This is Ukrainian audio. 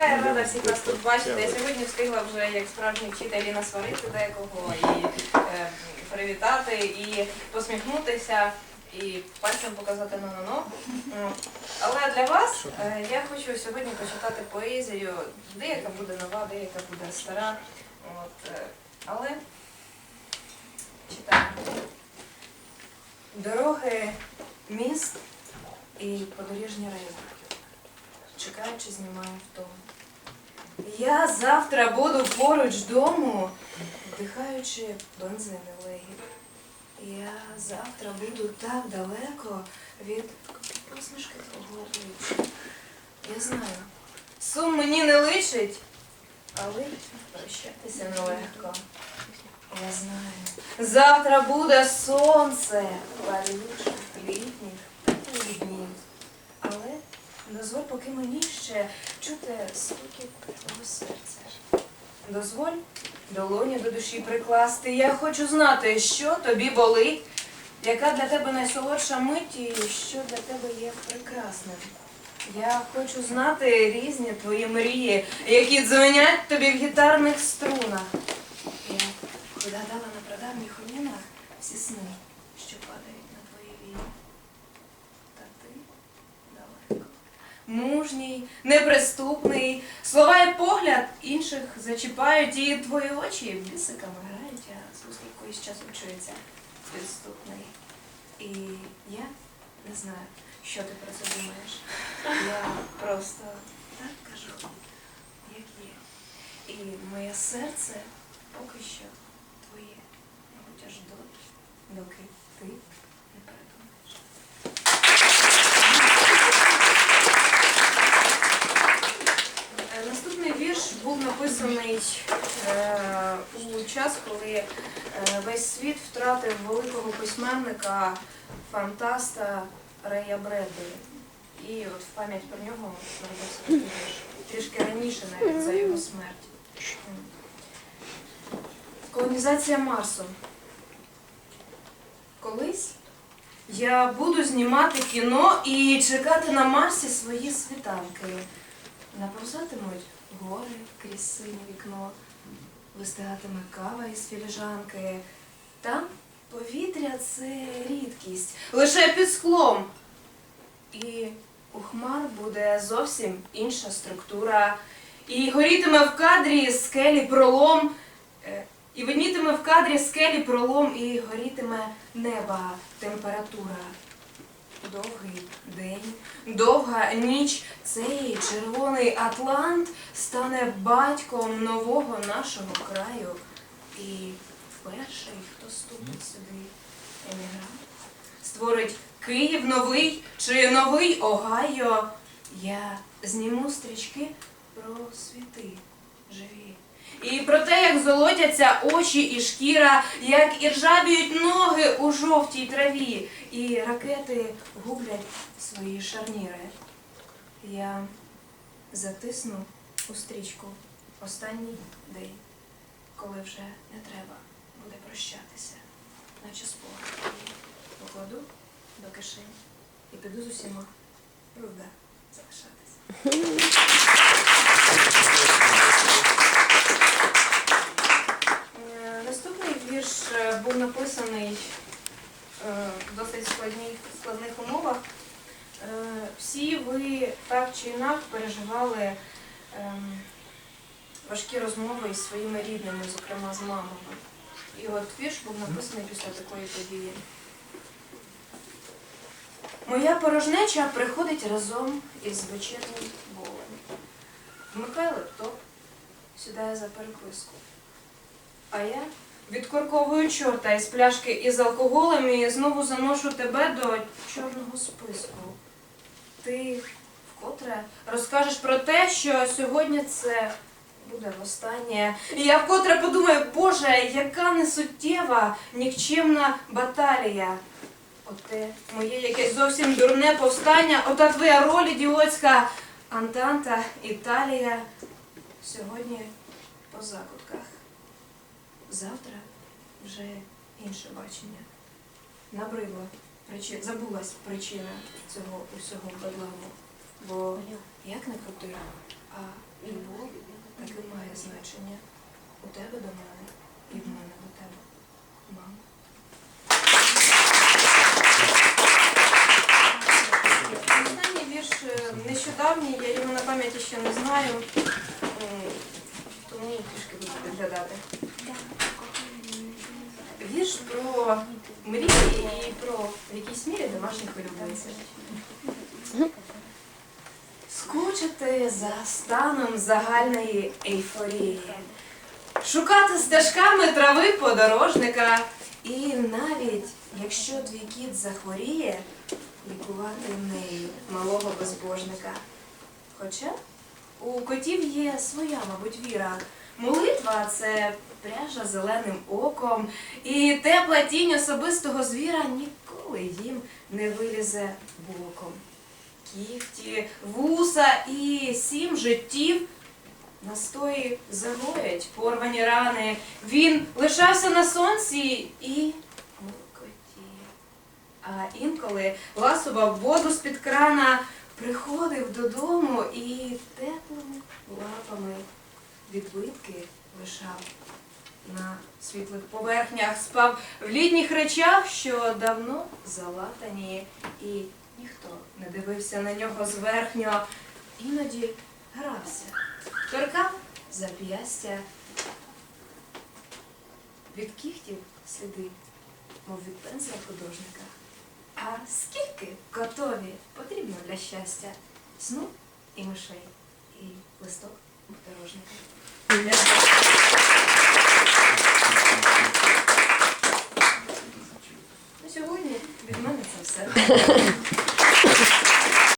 Я рада всіх вас тут бачити. Я сьогодні встигла вже як справжній вчитель і насварити декого, і е, привітати, і посміхнутися, і пальцем показати ну-ну-ну. Ну, Але для вас е, я хочу сьогодні почитати поезію. Деяка буде нова, деяка буде стара. От, е, але читаю. Дороги, міст і подоріжні рейси. Чекаючи, знімаю втому. Я завтра буду поруч дому, вдихаючи бензин легів. Я завтра буду так далеко від посмішки твого обличчя. Я знаю, сум мені не личить, але прощатися нелегко. Я знаю. Завтра буде сонце палючих літніх днів. Дозволь поки мені ще чути стукіт твого серця. Дозволь долоні до душі прикласти. Я хочу знати, що тобі болить, яка для тебе найсолодша мить і що для тебе є прекрасним. Я хочу знати різні твої мрії, які дзвенять тобі в гітарних струнах. Я вигадала на прадавніх олінах всі сни, що падають на твої вії. Та ти далеко. Мужній, неприступний, слова і погляд інших зачіпають, і твої очі бісиками грають, а звук якоїсь часом чується підступний. І я не знаю, що ти про це думаєш. Я просто так кажу, як є. І моє серце поки що твоє, мабуть, аж доки ти не передумаєш. Е, Наступний вірш був написаний е, у час, коли е, весь світ втратив великого письменника, фантаста Рея Бредбері. І от в пам'ять про нього народився. Трішки раніше навіть за його смерть. Колонізація Марсу. Колись я буду знімати кіно і чекати на Марсі свої світанки. Наповзатимуть гори крізь синє вікно, вистигатиме кава із філіжанки. Там повітря це рідкість, лише під склом. І у хмар буде зовсім інша структура. І горітиме в кадрі скелі пролом, е, і виднітиме в кадрі скелі пролом, і горітиме неба температура. Довгий день, довга ніч, цей червоний Атлант стане батьком нового нашого краю. І перший, хто ступить сюди, емігрант, створить Київ новий чи новий Огайо. Я зніму стрічки про світи живі. І про те, як золотяться очі і шкіра, як іржавіють ноги у жовтій траві, і ракети гублять свої шарніри. Я затисну у стрічку останній день, коли вже не треба буде прощатися, наче спогад. Покладу до кишені і піду з усіма руда залишатися. Е, Наступний вірш е, був написаний е, в досить складних, умовах. Е, Всі ви так чи інак переживали ем, важкі розмови із своїми рідними, зокрема з мамами. І от вірш був написаний після такої події. Моя порожнеча приходить разом із вечірнім болем. Вмикає лептоп, сідає за переписку. А я відкорковую чорта із пляшки із алкоголем і знову заношу тебе до чорного списку. Ти вкотре розкажеш про те, що сьогодні це буде востаннє. І я вкотре подумаю, Боже, яка несуттєва, нікчемна баталія. Оте моє якесь зовсім дурне повстання, ота твоя роль ідіотська Антанта, Італія. Сьогодні по закутках. Завтра вже інше бачення. Набридла причина, забулась причина цього усього бедламу. Бо як не крути, а відношення у тебе до мене і в мене до тебе, мама. Останній вірш е, нещодавній, я його на пам'яті ще не знаю, тому трішки буду підглядати. Вірш про мрії і про в якійсь мірі домашніх улюбленців. Скучити за станом загальної ейфорії, шукати стежками трави подорожника, і навіть якщо твій кіт захворіє, лікувати нею малого безбожника. Хоча у котів є своя, мабуть, віра. Молитва це пряжа зеленим оком, і тепла тінь особистого звіра ніколи їм не вилізе боком. Кіхті, вуса і сім життів настої загоять порвані рани. Він лишався на сонці і муркотів. А інколи ласував воду з-під крана, приходив додому і теплими лапами відбитки лишав на світлих поверхнях, спав в літніх речах, що давно залатані, і ніхто не дивився на нього зверхньо, іноді грався, торкав зап'ястя. Від кіхтів сліди, мов від пензля художника. А скільки котові потрібно для щастя? Сну і мишей, і листок. На сьогодні від мене це все.